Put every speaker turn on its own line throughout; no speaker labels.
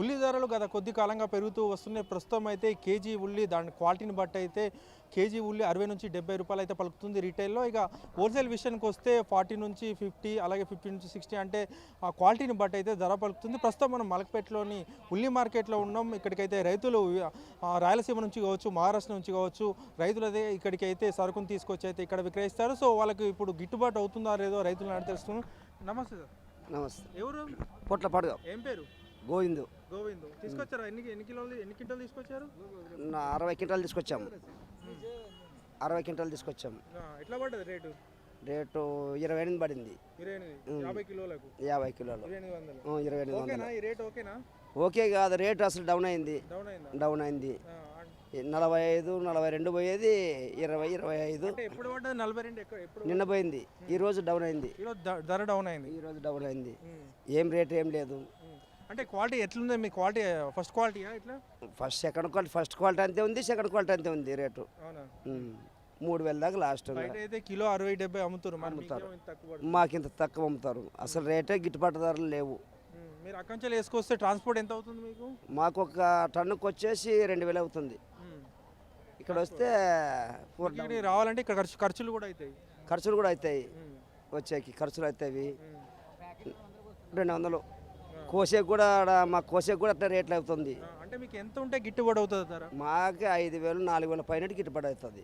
ఉల్లి ధరలు గత కొద్ది కాలంగా పెరుగుతూ వస్తున్నాయి. ప్రస్తుతం అయితే కేజీ ఉల్లి దాని క్వాలిటీని బట్టి అయితే కేజీ ఉల్లి అరవై నుంచి డెబ్బై రూపాయలు అయితే పలుకుతుంది రీటైల్లో. ఇక హోల్సేల్ విషయానికి వస్తే ఫార్టీ నుంచి ఫిఫ్టీ అలాగే ఫిఫ్టీ నుంచి సిక్స్టీ అంటే ఆ క్వాలిటీని బట్టి అయితే ధర పలుకుతుంది. ప్రస్తుతం మనం మలకపేటలోని ఉల్లి మార్కెట్లో ఉన్నాం. ఇక్కడికైతే రైతులు రాయలసీమ నుంచి కావచ్చు మహారాష్ట్ర నుంచి కావచ్చు రైతులు అదే ఇక్కడికి అయితే సరుకును తీసుకొచ్చి అయితే ఇక్కడ విక్రయిస్తారు. సో వాళ్ళకి ఇప్పుడు గిట్టుబాటు అవుతుందా లేదో రైతులు అడిగి తెలుసుకున్నాం నమస్తే సార్.
నమస్తే.
ఎవరు?
పొట్ల
ఏం పేరు?
గోవిందు.
గోవింద్. తీసుకొచ్చారా? ఎన్ని ఎన్ని కిలోలు ఎన్ని క్వింటాలు తీసుకొచ్చారు?
నా అరవై క్వింటాలు తీసుకొచ్చాము అరవై క్వింటాలు తీసుకొచ్చాము
ఆ, ఎట్లా పడ్డది రేటు?
రేటు ఇరవై ఎనిమిది పడింది.
యాభై కిలోలకు.
యాభై కిలోలు.
ఇరవై ఎనిమిది వందలు.
ఓకే కాదు రేటు అసలు డౌన్ అయింది.
డౌన్ అయిందా?
నలభై ఐదు నలభై రెండు పోయేది ఇరవై ఇరవై ఐదు. నిన్న పోయింది. ఈ రోజు డౌన్ అయింది.
ధర డౌన్ అయింది.
ఈ రోజు డౌన్ అయింది. ఏం రేట్ ఏం లేదు.
అంటే క్వాలిటీ ఎట్లుంది? మీ క్వాలిటీ ఫస్ట్ క్వాలిటీయా ఇట్లా?
First second quality first quality అంతే ఉంది సెకండ్ క్వాలిటీ అంతే ఉంది రేటు.
అవునా?
ఉమ్. మూడు వేల దాకా లాస్ట్
బయట అయితే కిలో అరవై డెబ్బై అమ్ముతారు. మరి మీకేమో ఇంత తక్కువ పడుతుంది.
మాకు ఇంత తక్కువ అమ్ముతారు. అసలు రేటే గిట్టుబాటు ధరలు లేవు.
ఉమ్, మీరు అక్కడి నుంచి వేసుకొస్తే ట్రాన్స్పోర్ట్ ఎంత అవుతుంది మీకు?
మాకు ఒక టన్నుకు వచ్చేసి రెండు వేలు అవుతుంది.
ఉమ్.
ఇక్కడ వస్తే ఫోర్
రావాలంటే ఇక్కడ ఖర్చు ఖర్చులు కూడా అవుతాయి.
ఖర్చులు కూడా అవుతాయి.
ఉమ్,
వచ్చేకి ఖర్చులు అవుతాయి.
ఉమ్.
రెండు వందలు. కోసేకి కూడా ఆడ మా కోసేకి కూడా అట్లా రేట్లు అవుతుంది.
అంటే మీకు ఎంత ఉంటే గిట్టుబాటు అవుతుంది ధర?
మాకు ఐదు వేలు నాలుగు వేల పైన గిట్టుబాటు అవుతుంది.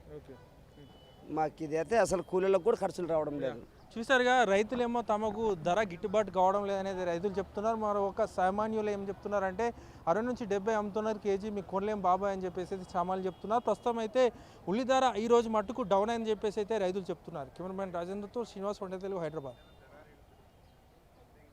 మాకు ఇది అయితే అసలు కూలీలకు కూడా ఖర్చులు రావడం లేదు.
చూసారుగా రైతులేమో తమకు ధర గిట్టుబాటు కావడం లేదనేది రైతులు చెప్తున్నారు. మరో ఒక సామాన్యులు ఏం చెప్తున్నారంటే అరవై నుంచి డెబ్బై అమ్ముతున్నారు కేజీ మీకు కొనలేం బాబాయ్ అని చెప్పేసి అయితే సామాన్యులు చెప్తున్నారు. ప్రస్తుతం అయితే ఉల్లి ధర ఈ రోజు మట్టుకు డౌన్ అని చెప్పేసి అయితే రైతులు చెప్తున్నారు. కెమెరామెన్ రాజేంద్రతో శ్రీనివాస్ వంట తెలుగు హైదరాబాద్.